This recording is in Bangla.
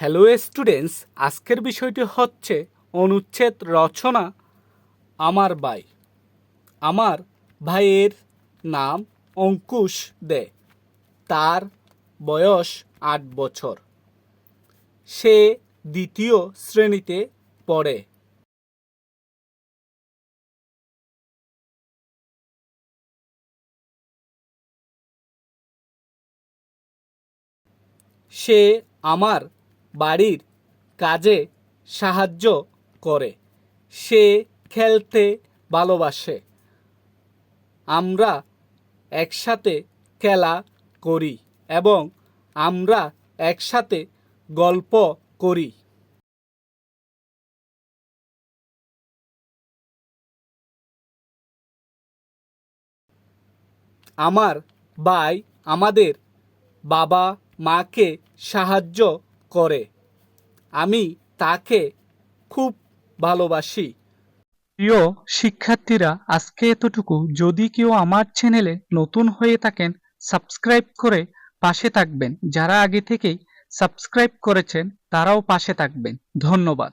হ্যালো স্টুডেন্টস আজকের বিষয়টি হচ্ছে অনুচ্ছেদ রচনা আমার ভাই। আমার ভাইয়ের নাম অঙ্কুশ দে। তার বয়স আট বছর। সে দ্বিতীয় শ্রেণীতে পড়ে। সে আমার বাড়ির কাজে সাহায্য করে। সে খেলতে ভালোবাসে। আমরা একসাথে খেলা করি এবং আমরা একসাথে গল্প করি। আমার ভাই আমাদের বাবা মাকে সাহায্য করে। আমি তাকে খুব ভালোবাসি। প্রিয় শিক্ষার্থীরা, আজকে এতটুকু। যদি কেউ আমার চ্যানেলে নতুন হয়ে থাকেন, সাবস্ক্রাইব করে পাশে থাকবেন। যারা আগে থেকেই সাবস্ক্রাইব করেছেন, তারাও পাশে থাকবেন। ধন্যবাদ।